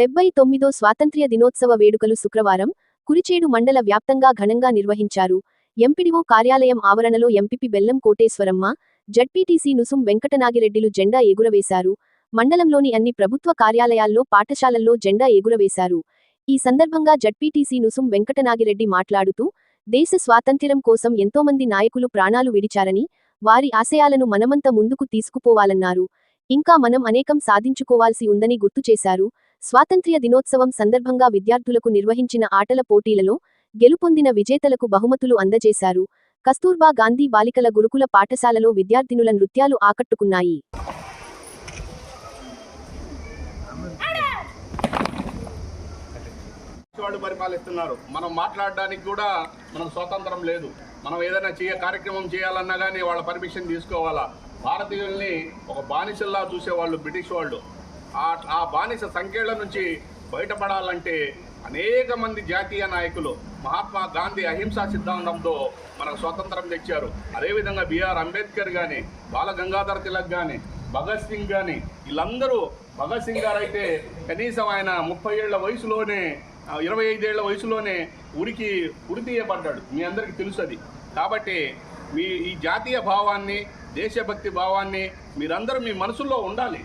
డెబ్బై తొమ్మిదో స్వాతంత్ర్య దినోత్సవ వేడుకలు శుక్రవారం కురిచేడు మండల వ్యాప్తంగా ఘనంగా నిర్వహించారు. ఎంపీడీఓ కార్యాలయం ఆవరణలో ఎంపీపీ బెల్లం కోటేశ్వరమ్మ జడ్పీటీసీ నుసుం వెంకటనాగిరెడ్డిలు జెండా ఎగురవేశారు. మండలంలోని అన్ని ప్రభుత్వ కార్యాలయాల్లో పాఠశాలల్లో జెండా ఎగురవేశారు. ఈ సందర్భంగా జడ్పీటీసీ నుసుం వెంకటనాగిరెడ్డి మాట్లాడుతూ దేశ స్వాతంత్ర్యం కోసం ఎంతోమంది నాయకులు ప్రాణాలు విడిచారని వారి ఆశయాలను మనమంత ముందుకు తీసుకుపోవాలన్నారు. ఇంకా మనం అనేకం సాధించుకోవాల్సి ఉందని గుర్తు చేశారు. స్వాతంత్ర్య దినోత్సవం సందర్భంగా విద్యార్థులకు నిర్వహించిన ఆటల పోటీలలో గెలుపొందిన విజేతలకు బహుమతులు అందజేశారు. కస్తూర్బా గాంధీ బాలికల గురుకుల పాఠశాలలో విద్యార్థినుల నృత్యాలు ఆకట్టుకున్నాయి. వాళ్ళు పరిపాలిస్తున్నారు. మనం మాట్లాడడానికి కూడా మనకు స్వాతంత్రం లేదు. మనం ఏదైనా చేయ కార్యక్రమం చేయాలన్నా కానీ వాళ్ళ పర్మిషన్ తీసుకోవాలా? భారతీయుల్ని ఒక బానిసల్లా చూసేవాళ్ళు బ్రిటిష్ వాళ్ళు. ఆ ఆ బానిస సంఖ్యల నుంచి బయటపడాలంటే అనేక మంది జాతీయ నాయకులు మహాత్మా గాంధీ అహింసా సిద్ధాంతంతో మనకు స్వాతంత్రం తెచ్చారు. అదేవిధంగా బిఆర్ అంబేద్కర్ కానీ బాల గంగాధర్ తిలక్ కానీ భగత్ సింగ్ కానీ వీళ్ళందరూ భగత్ సింగ్ గారు అయితే కనీసం ఆయన ముప్పై ఏళ్ళ వయసులోనే ఇరవై ఐదేళ్ళ వయసులోనే ఉరికి ఉరి తీయబడ్డాడు. మీ అందరికీ తెలుసు అది కాబట్టి మీ ఈ జాతీయ భావాన్ని దేశభక్తి భావాన్ని మీరందరూ మీ మనసుల్లో ఉండాలి.